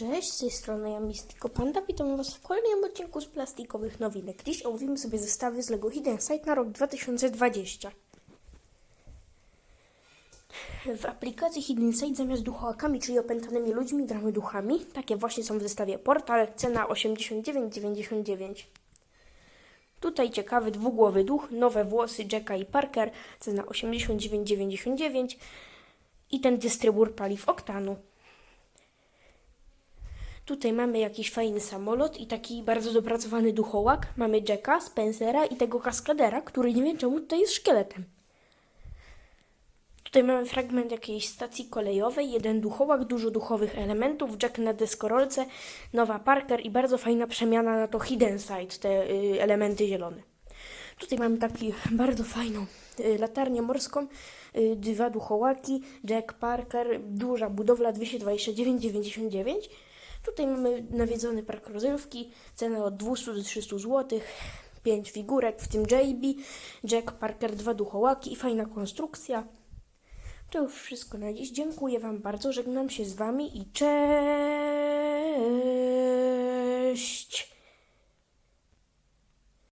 Cześć, z tej strony ja Mystico Panda. Witam Was w kolejnym odcinku z plastikowych nowinek. Dziś omówimy sobie zestawy z LEGO Hidden Site na rok 2020. W aplikacji Hidden Site zamiast duchołakami, czyli opętanymi ludźmi, gramy duchami. Takie właśnie są w zestawie Portal, cena 89,99. Tutaj ciekawy dwugłowy duch, nowe włosy Jacka i Parker, cena 89,99 i ten dystrybutor paliw oktanu. Tutaj mamy jakiś fajny samolot i taki bardzo dopracowany duchołak. Mamy Jacka, Spencera i tego kaskadera, który nie wiem czemu tutaj jest szkieletem. Tutaj mamy fragment jakiejś stacji kolejowej, jeden duchołak, dużo duchowych elementów, Jack na deskorolce, nowa Parker i bardzo fajna przemiana na to Hidden Side, te y, elementy zielone. Tutaj mamy taki bardzo fajną y, latarnię morską, y, dwa duchołaki, Jack Parker, duża budowla 229,99. Tutaj mamy nawiedzony park rozrywki, cena od 200 do 300 zł, 5 figurek, w tym JB, Jack Parker, dwa duchołaki i fajna konstrukcja. To już wszystko na dziś. Dziękuję Wam bardzo, żegnam się z Wami i cześć!